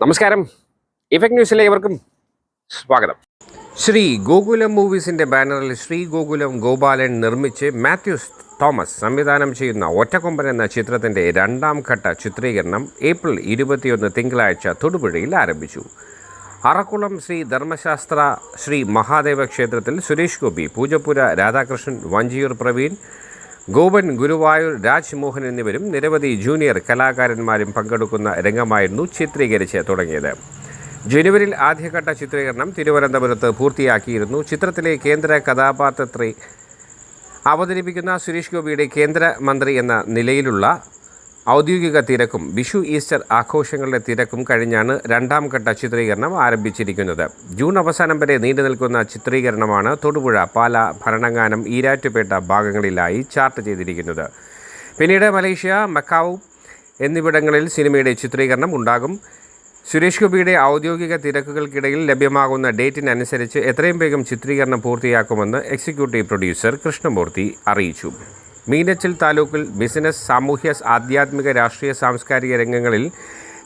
നമസ്കാരം. ഇഫക്ട് ന്യൂസിലെ ഇവർക്കും സ്വാഗതം. ശ്രീ ഗോകുലം മൂവീസിന്റെ ബാനറിൽ ശ്രീ ഗോകുലം ഗോപാലൻ നിർമ്മിച്ച് മാത്യൂസ് തോമസ് സംവിധാനം ചെയ്യുന്ന ഒറ്റക്കൊമ്പൻ എന്ന ചിത്രത്തിന്റെ രണ്ടാം ഘട്ട ചിത്രീകരണം ഏപ്രിൽ ഇരുപത്തിയൊന്ന് തിങ്കളാഴ്ച തൊടുപുഴയിൽ ആരംഭിച്ചു. അറക്കുളം ശ്രീ ധർമ്മശാസ്ത്ര ശ്രീ മഹാദേവ ക്ഷേത്രത്തിൽ സുരേഷ് ഗോപി പൂജപ്പുര രാധാകൃഷ്ണൻ വഞ്ചിയൂർ പ്രവീൺ ഗോപൻ ഗുരുവായൂർ രാജ്മോഹൻ എന്നിവരും നിരവധി ജൂനിയർ കലാകാരന്മാരും പങ്കെടുക്കുന്ന രംഗമായിരുന്നു ചിത്രീകരിച്ച് തുടങ്ങിയത്. ജനുവരിയിൽ ആദ്യഘട്ട ചിത്രീകരണം തിരുവനന്തപുരത്ത് പൂർത്തിയാക്കിയിരുന്നു. ചിത്രത്തിലെ കേന്ദ്ര കഥാപാത്രത്തെ അവതരിപ്പിക്കുന്ന സുരേഷ് ഗോപിയുടെ കേന്ദ്രമന്ത്രി എന്ന നിലയിലുള്ള ഔദ്യോഗിക തിരക്കും വിഷു ഈസ്റ്റർ ആഘോഷങ്ങളുടെ തിരക്കും കഴിഞ്ഞാണ് രണ്ടാം ഘട്ട ചിത്രീകരണം ആരംഭിച്ചിരിക്കുന്നത്. ജൂൺ അവസാനം വരെ നീണ്ടു നിൽക്കുന്ന ചിത്രീകരണമാണ് തൊടുപുഴ പാല ഭരണങ്ങാനം ഈരാറ്റുപേട്ട ഭാഗങ്ങളിലായി ചാർട്ട് ചെയ്തിരിക്കുന്നത്. പിന്നീട് മലേഷ്യ മക്കാവ് എന്നിവിടങ്ങളിൽ സിനിമയുടെ ചിത്രീകരണം ഉണ്ടാകും. സുരേഷ് ഗോപിയുടെ ഔദ്യോഗിക തിരക്കുകൾക്കിടയിൽ ലഭ്യമാകുന്ന ഡേറ്റിനനുസരിച്ച് എത്രയും വേഗം ചിത്രീകരണം പൂർത്തിയാക്കുമെന്ന് എക്സിക്യൂട്ടീവ് പ്രൊഡ്യൂസർ കൃഷ്ണമൂർത്തി അറിയിച്ചു. മീനച്ചിൽ താലൂക്കിൽ ബിസിനസ് സാമൂഹ്യ ആധ്യാത്മിക രാഷ്ട്രീയ സാംസ്കാരിക രംഗങ്ങളിൽ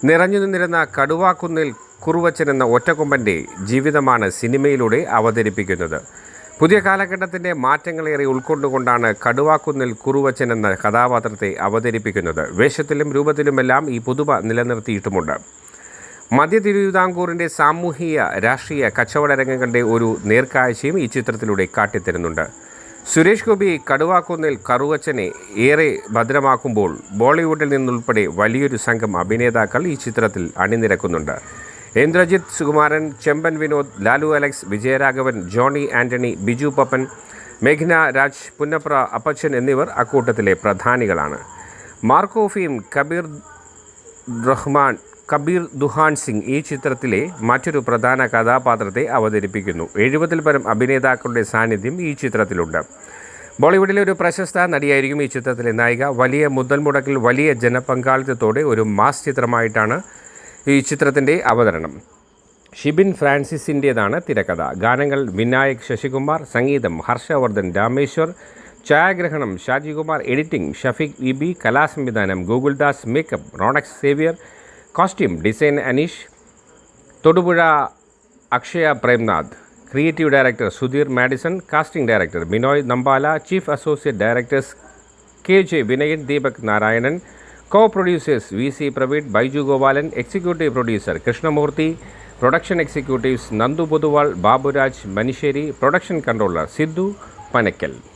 നിറഞ്ഞു നിന്നിരുന്ന കടുവാക്കുന്നിൽ കുറുവച്ചൻ എന്ന ഒറ്റക്കൊമ്പന്റെ ജീവിതമാണ് സിനിമയിലൂടെ അവതരിപ്പിക്കുന്നത്. പുതിയ കാലഘട്ടത്തിന്റെ മാറ്റങ്ങളേറെ ഉൾക്കൊണ്ടുകൊണ്ടാണ് കടുവാക്കുന്നിൽ കുറുവച്ചൻ എന്ന കഥാപാത്രത്തെ അവതരിപ്പിക്കുന്നത്. വേഷത്തിലും രൂപത്തിലുമെല്ലാം ഈ പുതുമ നിലനിർത്തിയിട്ടുമുണ്ട്. മധ്യ തിരുവിതാംകൂറിന്റെ സാമൂഹിക രാഷ്ട്രീയ കച്ചവട രംഗങ്ങളുടെ ഒരു നേർക്കാഴ്ചയും ഈ ചിത്രത്തിലൂടെ കാട്ടിത്തരുന്നുണ്ട്. സുരേഷ് ഗോപി കടുവാക്കുന്നിൽ കറുവച്ചനെ ഏറെ ഭദ്രമാക്കുമ്പോൾ ബോളിവുഡിൽ നിന്നുൾപ്പെടെ വലിയൊരു സംഘം അഭിനേതാക്കൾ ഈ ചിത്രത്തിൽ അണിനിരക്കുന്നുണ്ട്. Indrajith Sukumaran Chemban Vinod Lalu Alex Vijayaraghavan Johny Antony Biju Pappan മേഘ്ന Raj Punnapra Appachan എന്നിവർ അക്കൂട്ടത്തിലെ പ്രധാനികളാണ്. മാർക്കോഫിയും കബീർ റഹ്മാൻ കബീർ ദുഹാൻ സിംഗ് ഈ ചിത്രത്തിലെ മറ്റൊരു പ്രധാന കഥാപാത്രത്തെ അവതരിപ്പിക്കുന്നു. എഴുപതിൽ പരം അഭിനേതാക്കളുടെ സാന്നിധ്യം ഈ ചിത്രത്തിലുണ്ട്. ബോളിവുഡിലെ ഒരു പ്രശസ്ത നടിയായിരിക്കും ഈ ചിത്രത്തിലെ നായിക. വലിയ മുതൽ മുടക്കിൽ വലിയ ജനപങ്കാളിത്തത്തോടെ ഒരു മാസ് ചിത്രമായിട്ടാണ് ഈ ചിത്രത്തിന്റെ അവതരണം. ഷിബിൻ ഫ്രാൻസിസിന്റേതാണ് തിരക്കഥ. ഗാനങ്ങൾ വിനായക് ശശികുമാർ സംഗീതം ഹർഷവർദ്ധൻ രാമേശ്വർ ഛായാഗ്രഹണം ഷാജികുമാർ എഡിറ്റിംഗ് ഷഫീഖ് ഇബി കലാസംവിധാനം ഗൂഗിൾദാസ് makeup Ronex Xavier Costume Design Anish, Todupura Akshaya Premnath, Creative Director Sudhir Madison, Casting Director Binoy Nambala, Chief Associate Directors KJ Vinayan Deepak Narayanan, Co-Producers VC Pravit, Baiju Gopalan, Executive Producer Krishnamurthy, Production Executives Nandu Buduwal, Baburaj Manisheri, Production Controller Sidhu Panakkal.